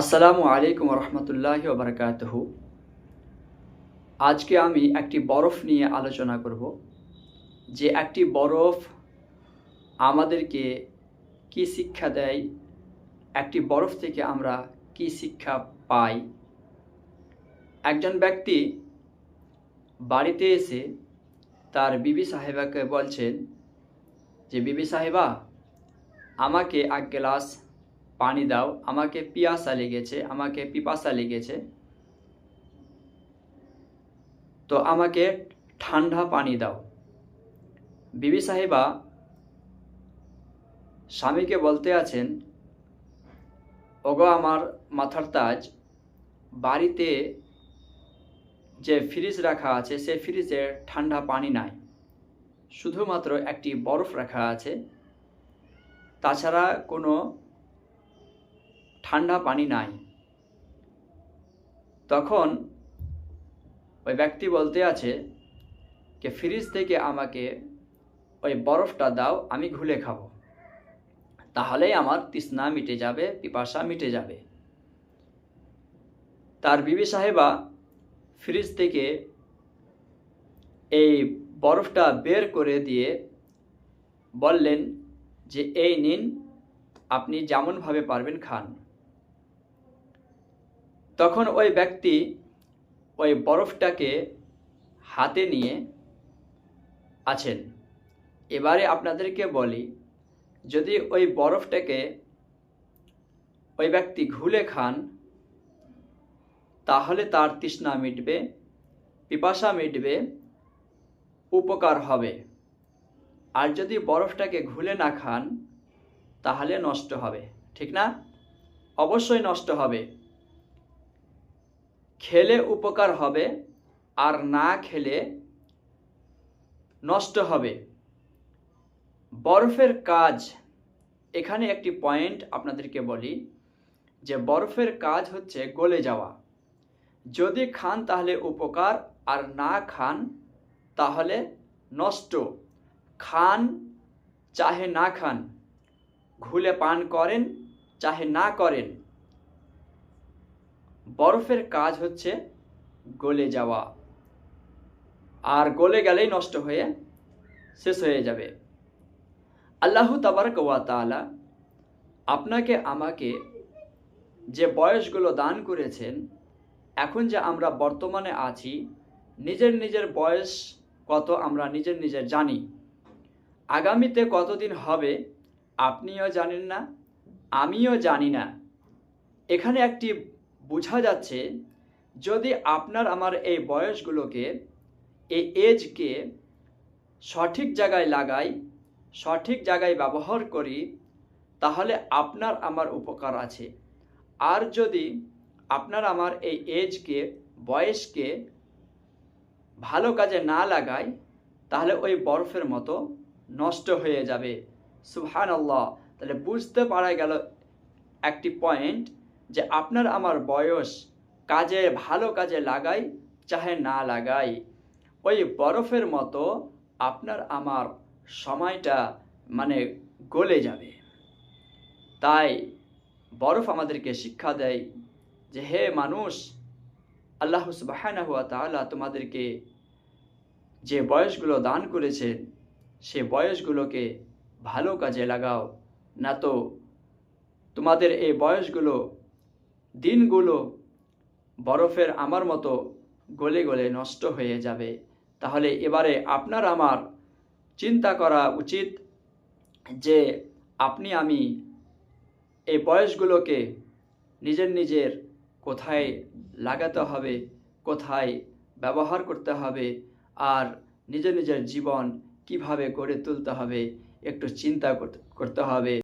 আসসালামু আলাইকুম রহমতুল্লাহ বারকাতহু। আজকে আমি একটি বরফ নিয়ে আলোচনা করব, যে একটি বরফ আমাদেরকে কি শিক্ষা দেয়, একটি বরফ থেকে আমরা কি শিক্ষা পাই। একজন ব্যক্তি বাড়িতে এসে তার বিবি সাহেবাকে বলছেন যে, বিবি সাহেবা, আমাকে এক গ্লাস পানি দাও, আমাকে পিয়াসা লেগেছে, আমাকে পিপাসা লেগেছে। তো আমাকে ঠান্ডা পানি দাও। বিবি সাহেবা স্বামীকে বলতে আছেন, ওগো আমার মাথার তাজ, বাড়িতে যে ফ্রিজ রাখা আছে, সে ফ্রিজে ঠান্ডা পানি নাই। শুধুমাত্র একটি বরফ রাখা আছে। তাছাড়া কোনো ঠান্ডা পানি নাই। তখন ওই ব্যক্তি বলতে আছে যে, ফ্রিজ থেকে আমাকে ওই বরফটা দাও, আমি ঘুলে খাব। তাহলেই আমার তৃষ্ণা মিটে যাবে, পিপাসা মিটে যাবে। তার বিবি সাহেবা ফ্রিজ থেকে এই বরফটা বের করে দিয়ে বললেন যে, এই নিন, আপনি যেমনভাবে পারবেন খান। তখন ওই ব্যক্তি ওই বরফটাকে হাতে নিয়ে আছেন। এবারে আপনাদেরকে বলি, যদি ওই বরফটাকে ওই ব্যক্তি ঘুলে খান, তাহলে তার তৃষ্ণা মিটবে, পিপাসা মিটবে, উপকার হবে। আর যদি বরফটাকে ঘুলে না খান, তাহলে নষ্ট হবে। ঠিক না? অবশ্যই নষ্ট হবে। খেলে উপকার হবে আর না খেলে নষ্ট হবে। বরফের কাজ, এখানে একটি পয়েন্ট আপনাদেরকে বলি যে বরফের কাজ হচ্ছে গলে যাওয়া। যদি খান তাহলে উপকার, আর না খান তাহলে নষ্ট। খান চাহে না খান, ঘুলে পান করেন, চাহে না করেন। বরফের কাজ হচ্ছে গলে যাওয়া। আর গলে গেলেই নষ্ট হয়ে শেষ হয়ে যাবে। আল্লাহ তাবারক ওয়া তাআলা আপনাকে আমাকে যে বয়সগুলো দান করেছেন, এখন যে আমরা বর্তমানে আছি, নিজের নিজের বয়স কত আমরা নিজের নিজের জানি। আগামীতে কতদিন হবে আপনিও জানেন না, আমিও জানি না। এখানে একটি বোঝা যাচ্ছে যদি আপনার আমার এই বয়সগুলোকে, এই এজকে সঠিক জায়গায় লাগাই, সঠিক জায়গায় ব্যবহার করি, তাহলে আপনার আমার উপকার আছে। আর যদি আপনার আমার এই এজকে, বয়সকে ভালো কাজে না লাগাই, তাহলে ওই বরফের মতো নষ্ট হয়ে যাবে। সুহান আল্লাহ তাহলে বুঝতে পারা গেল একটি পয়েন্ট যে আপনার আমার বয়স কাজে, ভালো কাজে লাগাই, চাহে না লাগাই। ওই বরফের মতো আপনার আমার সময়টা মানে গলে যাবে। তাই বরফ আমাদেরকে শিক্ষা দেয় যে, হে মানুষ, আল্লাহ তাআলা তোমাদেরকে যে বয়সগুলো দান করেছেন, সে বয়সগুলোকে ভালো কাজে লাগাও। না তো তোমাদের এই বয়সগুলো দিনগুলো বরফের আমার মতো গলে গলে নষ্ট হয়ে যাবে। তাহলে এবারে আপনার আমার চিন্তা করা উচিত যে আপনি, আমি এই বয়সগুলোকে নিজের নিজের কোথায় লাগাতে হবে, কোথায় ব্যবহার করতে হবে, আর নিজের নিজের জীবন কীভাবে গড়ে তুলতে হবে, একটু চিন্তা করতে হবে।